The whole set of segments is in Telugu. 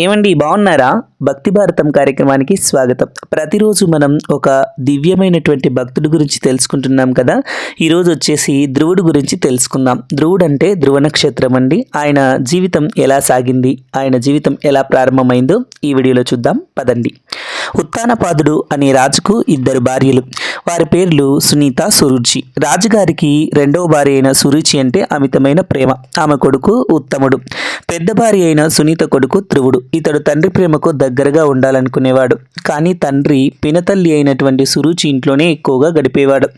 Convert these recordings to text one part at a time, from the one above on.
ఏమండి బాగున్నారా? భక్తి భారతం కార్యక్రమానికి స్వాగతం. ప్రతిరోజు మనం ఒక దివ్యమైనటువంటి భక్తుడి గురించి తెలుసుకుంటున్నాం కదా? ఈరోజు వచ్చేసి ధ్రువుడు గురించి తెలుసుకుందాం. ధ్రువుడు అంటే ధ్రువ నక్షత్రం అండి. ఆయన జీవితం ఎలా సాగింది? ఆయన జీవితం ఎలా ప్రారంభమైందో ఈ వీడియోలో చూద్దాం. పదండి. ఉత్తానపాదుడు అనే రాజుకు ఇద్దరు భార్యలు. వారి పేర్లు సునీత సురుచి. రాజుగారికి రెండవ భార్య అయిన సురుచి అంటే అమితమైన ప్రేమ. ఆమె కొడుకు ఉత్తముడు. పెద్ద భార్య అయిన సునీత కొడుకు ధ్రువుడు. ఇతడు తండ్రి ప్రేమకు దగ్గరగా ఉండాలనుకునేవాడు. కానీ తండ్రి పినతల్లి అయినటువంటి సురుచి ఇంట్లోనే ఎక్కువగా గడిపేవాడు.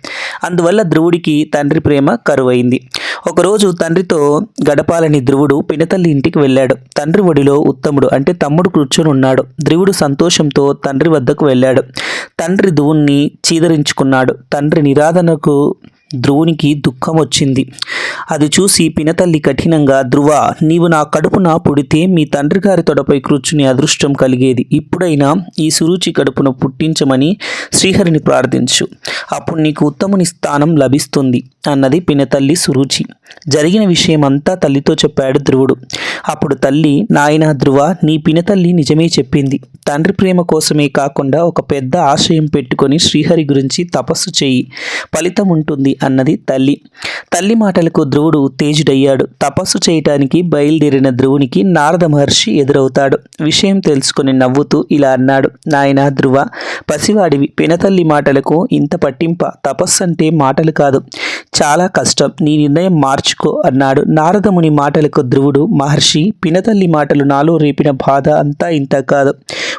అందువల్ల ధ్రువుడికి తండ్రి ప్రేమ కరువైంది. ఒకరోజు తండ్రితో గడపాలని ధ్రువుడు పినతల్లి ఇంటికి వెళ్ళాడు. తండ్రి ఒడిలో ఉత్తముడు అంటే తమ్ముడు కూర్చొని ఉన్నాడు ధ్రువుడు సంతోషంతో తండ్రి వద్దకు వెళ్ళాడు. తండ్రి ధ్రువుణ్ణి చీదరించుకున్నాడు. తండ్రి నిరాధనకు ధ్రువునికి దుఃఖం వచ్చింది. అది చూసి పినతల్లి కఠినంగా ధ్రువ నీవు నా కడుపున పుడితే మీ తండ్రి గారి తొడపై కూర్చుని అదృష్టం కలిగేది. ఇప్పుడైనా ఈ సురుచి కడుపున పుట్టించమని శ్రీహరిని ప్రార్థించు. అప్పుడు నీకు ఉత్తముని స్థానం లభిస్తుంది అన్నది పినతల్లి సురుచి. జరిగిన విషయం అంతా తల్లితో చెప్పాడు ధ్రువుడు. అప్పుడు తల్లి నాయన ధ్రువ నీ పినతల్లి నిజమే చెప్పింది. తండ్రి ప్రేమ కోసమే కాకుండా ఒక పెద్ద ఆశయం పెట్టుకొని శ్రీహరి గురించి తపస్సు చేయి. ఫలితం ఉంటుంది అన్నది తల్లి. తల్లి మాటలకు ధ్రువుడు ఉత్తేజుడయ్యాడు తపస్సు చేయటానికి బయలుదేరిన ధ్రువునికి నారద మహర్షి ఎదురవుతాడు. విషయం తెలుసుకుని నవ్వుతూ ఇలా అన్నాడు నాయన ధ్రువ పసివాడివి. పినతల్లి మాటలకు ఇంత పట్టింప. తపస్సు అంటే మాటలు కాదు. చాలా కష్టం. నీ నిర్ణయం మార్చుకో అన్నాడు. నారదముని మాటలకు ధ్రువుడు మహర్షి పినతల్లి మాటలు నాలో రేపిన బాధ అంతా ఇంత కాదు.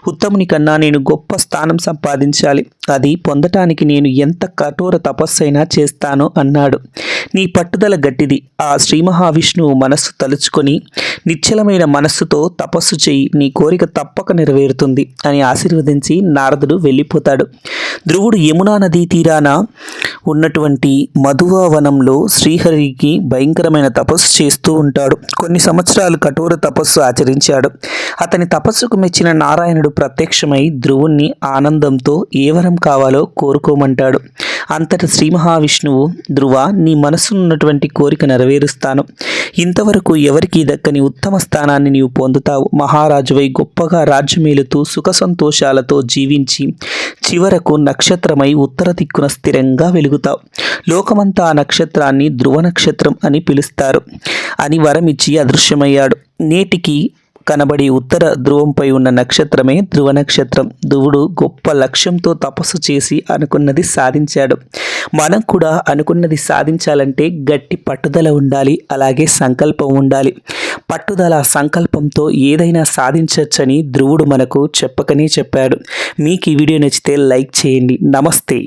ఉత్తముని కన్నా నేను గొప్ప స్థానం సంపాదించాలి. అది పొందటానికి నేను ఎంత కఠోర తపస్సైనా చేస్తాను అన్నాడు. నీ పట్టుదల గట్టిది. ఆ శ్రీ మహావిష్ణువు మనస్సు తలుచుకొని నిశ్చలమైన మనస్సుతో తపస్సు చేయి నీ కోరిక తప్పక నెరవేరుతుంది అని ఆశీర్వదించి నారదుడు వెళ్ళిపోతాడు. ధ్రువుడు యమునా నదీ తీరాన ఉన్నటువంటి మధువావనంలో శ్రీహరికి భయంకరమైన తపస్సు చేస్తూ ఉంటాడు. కొన్ని సంవత్సరాలు కఠోర తపస్సు ఆచరించాడు. అతని తపస్సుకు మెచ్చిన నారాయణుడు ప్రత్యక్షమై ధ్రువుణ్ణి ఆనందంతో ఏ వరం కావాలో కోరుకోమంటాడు. అంతట శ్రీ మహావిష్ణువు ధ్రువ నీ మనసునున్నటువంటి కోరిక నెరవేరుస్తాను. ఇంతవరకు ఎవరికి దక్కని ఉత్తమ స్థానాన్ని నీవు పొందుతావు. మహారాజువై గొప్పగా రాజ్యమేలుతూ సుఖ సంతోషాలతో జీవించి చివరకు నక్షత్రమై ఉత్తర దిక్కున స్థిరంగా వెలుగుతావు లోకమంతా ఆ నక్షత్రాన్ని ధ్రువ నక్షత్రం అని పిలుస్తారు. అని వరమిచ్చి అదృశ్యమయ్యాడు. నేటికి కనబడి ఉత్తర ధ్రువంపై ఉన్న నక్షత్రమే ధ్రువ నక్షత్రం. ధ్రువుడు గొప్ప లక్ష్యంతో తపస్సు చేసి అనుకున్నది సాధించాడు. మనం కూడా అనుకున్నది సాధించాలంటే గట్టి పట్టుదల ఉండాలి అలాగే సంకల్పం ఉండాలి. పట్టుదల సంకల్పంతో ఏదైనా సాధించవచ్చని ధ్రువుడు మనకు చెప్పకనే చెప్పాడు. మీకు ఈ వీడియో నచ్చితే లైక్ చేయండి. నమస్తే.